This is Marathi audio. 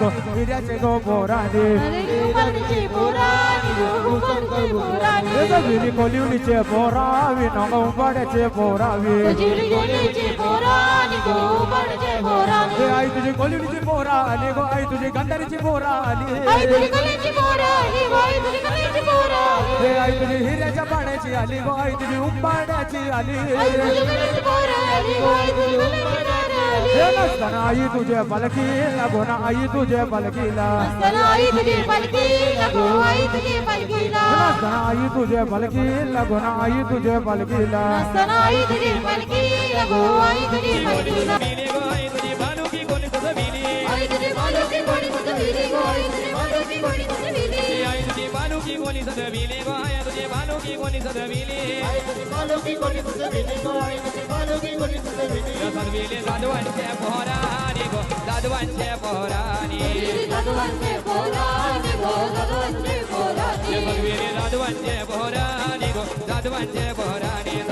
गो हिऱ्याचे गो हे सगळी कोलिवलीचे पोरावी नंग उंबाड्याचे पोरावी हे आई तुझी कोलिवलीची पोरा आली गो आई तुझी गंधारीची पोरा आली आई तुझी हिऱ्याच्या पाण्याची आली गो आई तुझी उंबाड्याची आली हे नसताना आई तुझ्या पलकीला गोना आई तुझ्या पलकीला नसताना आई तुझ्या पलकीला गोना आई तुझ्या पलकीला विले गो आई तुझी भानुकी कोणी तुझं विली आई तुझी भानुकी कोणी तुझं की गोली सद मिले गो आया तुझे बालों की गोली सद मिले बालों की गोली सद मिले को आया तुझे बालों की गोली सद मिले सद मिले से पोहरानी को साधुवन से पोहरानी साधुवन से से पोहरानी सद मिले से पोहरानी को साधुवन से पोहरानी